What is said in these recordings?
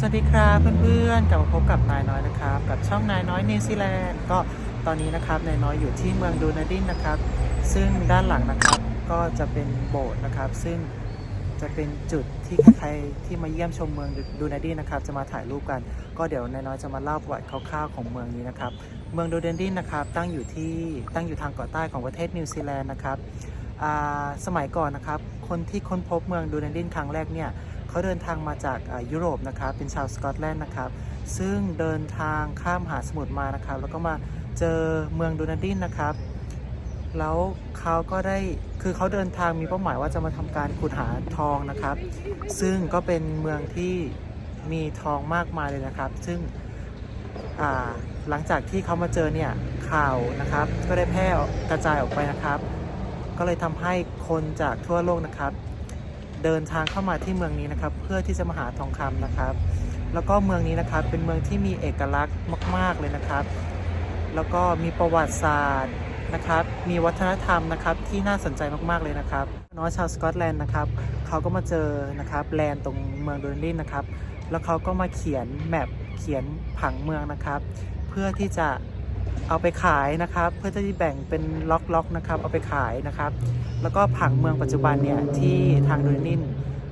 สวัสดีครับเพื่อนๆกลับมาพบกับนายน้อยนะครับกับช่องนายน้อยนิวซีแลนด์ก็ตอนนี้นะครับนายน้อยอยู่ที่เมืองดูนาดินนะครับ ซึ่งด้านหลังนะครับก็จะเป็นโบสถ์นะครับ ซึ่งจะเป็นจุดที่ใครๆที่มาเยี่ยมชมเมืองดูนาดินนะครับ จะมาถ่ายรูปกัน ก็เดี๋ยวนายน้อยจะมาเล่าประวัติคร่าวๆของเมืองนี้นะครับ เมืองดูนาดินนะครับ ตั้งอยู่ที่ตั้งอยู่ทางเกาะใต้ของประเทศนิวซีแลนด์นะครับสมัยก่อนนะครับ คนที่ค้นพบเมืองดูนาดินครั้งแรกเนี่ย เขาเดินทางมาจากยุโรปนะครับเป็นชาวสกอตแลนด์นะครับ ซึ่งเดินทางข้ามมหาสมุทรมานะครับ แล้วก็มาเจอเมืองดูนาดินนะครับ แล้วเขาก็ได้คือเขาเดินทางมีเป้าหมายว่าจะมาทำการขุดหาทองนะครับ ซึ่งก็เป็นเมืองที่มีทองมากมายเลยนะครับ ซึ่งหลังจากที่เขามาเจอเนี่ยข่าวนะครับ ก็ได้แพร่กระจายออกไปนะครับ ก็เลยทำให้คนจากทั่วโลกนะครับ เดินทางเข้ามาที่เมืองนี้นะครับ เพื่อที่จะมาหาทองคำนะครับ แล้วก็เมืองนี้นะครับเป็นเมืองที่มีเอกลักษณ์มาก ๆเลยนะครับ แล้วก็มีประวัติศาสตร์นะครับ มีวัฒนธรรมนะครับที่น่าสนใจมากๆเลยนะครับน้องชาวสกอตแลนด์นะครับเขาก็มาเจอนะครับแลนด์ตรงเมืองโดนลินนะครับ แล้วเขาก็มาเขียนแมปเขียนผังเมืองนะครับ เพื่อที่จะเอาไปขายนะครับ เพื่อที่จะแบ่งเป็นล็อกๆนะครับ เอาไปขายนะครับ แล้วก็ผังเมืองปัจจุบันเนี่ยที่ทางโดนิน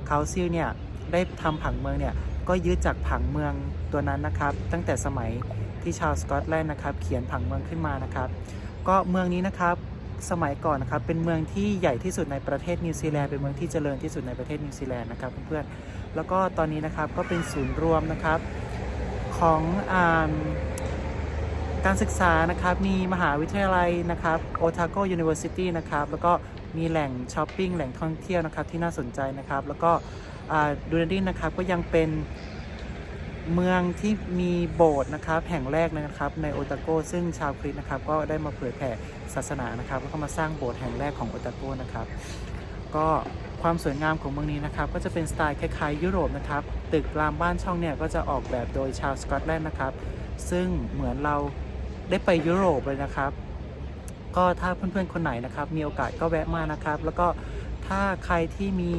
เขาซิลเนี่ยได้ทำผังเมืองเนี่ยก็ยึดจากผังเมืองตัวนั้นนะครับ ตั้งแต่สมัยที่ชาวสกอตแลนด์นะครับเขียนผังเมืองขึ้นมานะครับ ก็เมืองนี้นะครับสมัยก่อนนะครับเป็นเมืองที่ใหญ่ที่สุดในประเทศนิวซีแลนด์เป็นเมืองที่เจริญที่สุดในประเทศนิวซีแลนด์นะครับเพื่อนๆแล้วก็ตอนนี้นะครับก็เป็นศูนย์รวมนะครับของอาการศึกษานะครับมีมหาวิทยาลัยนะครับโอทาโกยูนิเวอร์ซิตี้นะครับแล้วก็ มีแหล่งช้อปปิ้งแหล่งท่องเที่ยวนะครับที่น่าสนใจนะครับ แล้วก็ดูนดินนะครับก็ยังเป็นเมืองที่มีโบสถ์นะครับแห่งแรกนะครับในโอตาโกซึ่งชาวคริสต์นะครับก็ได้มาเผยแผ่ศาสนานะครับแล้วก็มาสร้างโบสถ์แห่งแรกของโอตาโกนะครับก็ความสวยงามของเมืองนี้นะครับก็จะเป็นสไตล์คล้ายๆยุโรปนะครับตึกรามบ้านช่องเนี่ยก็จะออกแบบโดยชาวสกอตแลนด์นะครับซึ่งเหมือนเราได้ไปยุโรปเลยนะครับ ก็ถ้าเพื่อนๆคนไหนนะครับ มีโอกาสก็แวะมานะครับ แล้วก็ถ้าใครที่มี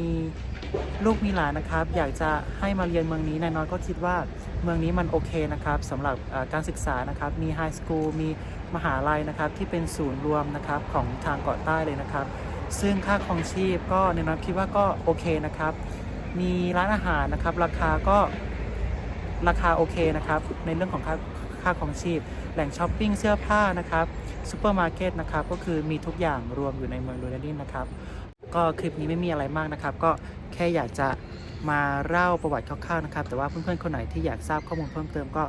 ลูกมีหลานนะครับ อยากจะให้มาเรียนเมืองนี้นายน้อยก็คิดว่าเมืองนี้มันโอเคนะครับสำหรับการศึกษานะครับ มีไฮสคูลมีมหาลัยนะครับ ที่เป็นศูนย์รวมนะครับของทางเกาะใต้เลยนะครับ ซึ่งค่าครองชีพก็ในน้อยคิดว่าก็โอเคนะครับ มีร้านอาหารนะครับ ราคาก็ราคาโอเคนะครับ ในเรื่องของค่า ค่าครองชีพ แหล่งช้อปปิ้งเสื้อผ้านะครับซูเปอร์มาร์เก็ตนะครับก็คือมีทุกอย่างรวมอยู่ในเมืองดูนาดินนะครับก็คลิปนี้ไม่มีอะไรมากนะครับ ก็แค่อยากจะมาเล่าประวัติคร่าวๆนะครับ แต่ว่าเพื่อนๆคนไหนที่อยากทราบข้อมูลเพิ่มเติมก็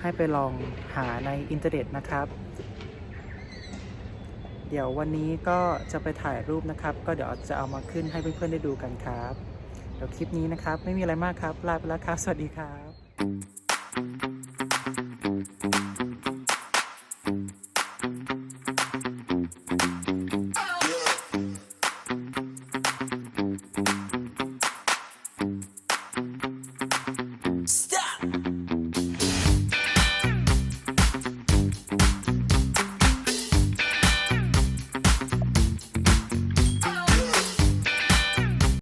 ให้ไปลองหาในอินเทอร์เน็ตนะครับ เดี๋ยววันนี้ก็จะไปถ่ายรูปนะครับ ก็เดี๋ยวจะเอามาขึ้นให้เพื่อนๆได้ดูกันครับ เดี๋ยวคลิปนี้นะครับ ไม่มีอะไรมากครับ ลาไปแล้วครับ สวัสดีครับ